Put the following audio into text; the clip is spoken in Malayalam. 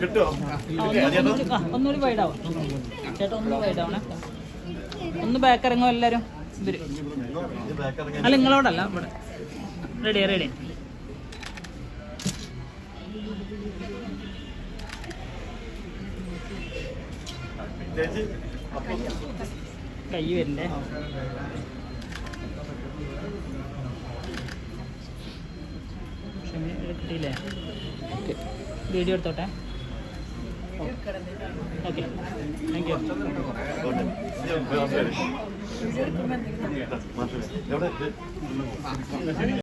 കിട്ടുമോ ഒന്നുകൂടി- വൈഡാവും ചേട്ടാ ഒന്നുകൂടി വൈഡാവണേ ഒന്ന് ബാക്ക് ഇറങ്ങും എല്ലാവരും ഇവർ. അല്ല നിങ്ങളോടല്ല ഇവിടെ. റെഡി റെഡി കൈ വരണ്ടേ? കിട്ടിയില്ലേ? വീഡിയോ എടുത്തോട്ടെ? ഓക്കെ. താങ്ക് യു എവിടെ?